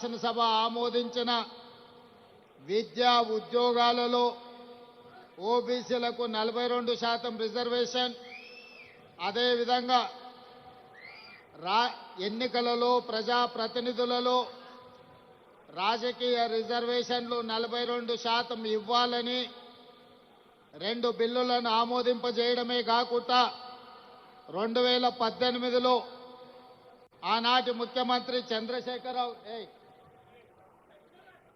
శాసనసభ ఆమోదించిన విద్యా ఉద్యోగాలలో ఓబీసీలకు నలభై రెండు శాతం రిజర్వేషన్. అదేవిధంగా రా ఎన్నికలలో ప్రజాప్రతినిధులలో రాజకీయ రిజర్వేషన్లు నలభై రెండు శాతం ఇవ్వాలని రెండు బిల్లులను ఆమోదింపజేయడమే కాకుండా రెండు వేల పద్దెనిమిదిలో ఆనాటి ముఖ్యమంత్రి చంద్రశేఖరరావు ఏ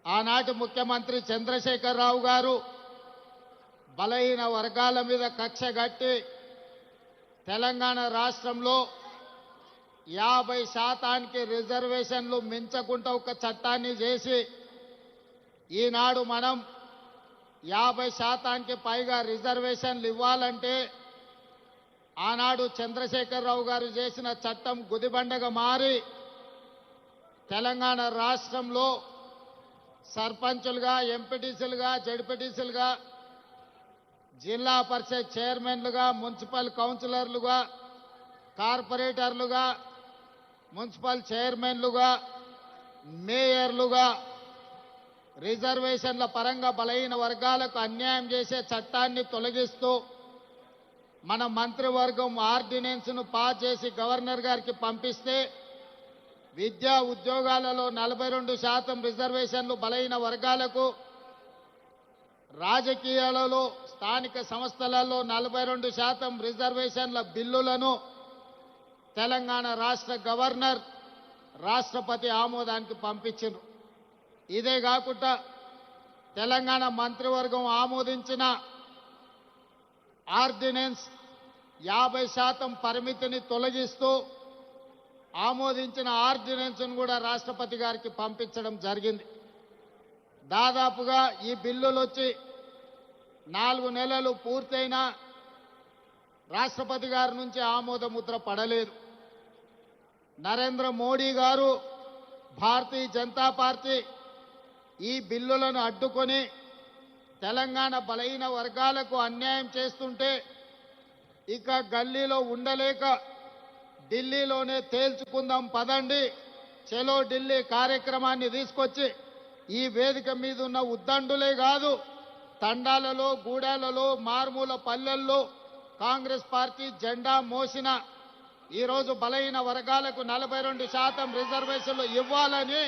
ఆనాటి ముఖ్యమంత్రి చంద్రశేఖరరావు గారు బలహీన వర్గాల మీద కక్ష కట్టి తెలంగాణ రాష్ట్రంలో యాభై శాతానికి రిజర్వేషన్లు మించకుండా ఒక చట్టాన్ని చేసి ఈనాడు మనం యాభై శాతానికి పైగా రిజర్వేషన్లు ఇవ్వాలంటే ఆనాడు చంద్రశేఖరరావు గారు చేసిన చట్టం గుదిబండగా మారి తెలంగాణ రాష్ట్రంలో సర్పంచులుగా ఎంపీటీసీలుగా జడ్పీటీసీలుగా జిల్లా పరిషత్ చైర్మన్లుగా మున్సిపల్ కౌన్సిలర్లుగా కార్పొరేటర్లుగా మున్సిపల్ చైర్మన్లుగా మేయర్లుగా రిజర్వేషన్ల పరంగా బలహీన వర్గాలకు అన్యాయం చేసే చట్టాన్ని తొలగిస్తూ మన మంత్రివర్గం ఆర్డినెన్స్ను పాస్ చేసి గవర్నర్ గారికి పంపిస్తే విద్యా ఉద్యోగాలలో నలభై రెండు శాతం రిజర్వేషన్లు బలహీన వర్గాలకు రాజకీయాలలో స్థానిక సంస్థలలో నలభై రెండు శాతం రిజర్వేషన్ల బిల్లులను తెలంగాణ రాష్ట్ర గవర్నర్ రాష్ట్రపతి ఆమోదానికి పంపించారు ఇదే కాకుండా తెలంగాణ మంత్రివర్గం ఆమోదించిన ఆర్డినెన్స్ యాభై శాతం పరిమితిని తొలగిస్తూ ఆమోదించిన ఆర్డినెన్స్ను కూడా రాష్ట్రపతి గారికి పంపించడం జరిగింది. దాదాపుగా ఈ బిల్లులు వచ్చి నాలుగు నెలలు పూర్తయినా రాష్ట్రపతి గారి నుంచి ఆమోద ముద్ర పడలేదు. నరేంద్ర మోడీ గారు భారతీయ జనతా పార్టీ ఈ బిల్లులను అడ్డుకొని తెలంగాణ బలహీన వర్గాలకు అన్యాయం చేస్తుంటే ఇక గల్లీలో ఉండలేక ఢిల్లీలోనే తేల్చుకుందాం పదండి. చలో ఢిల్లీ కార్యక్రమాన్ని తీసుకొచ్చి ఈ వేదిక మీద ఉన్న ఉద్దండులే కాదు తండాలలో గూడాలలో మారుమూల పల్లెల్లో కాంగ్రెస్ పార్టీ జెండా మోసిన ఈరోజు బలహీన వర్గాలకు నలభై రెండు శాతం రిజర్వేషన్లు ఇవ్వాలని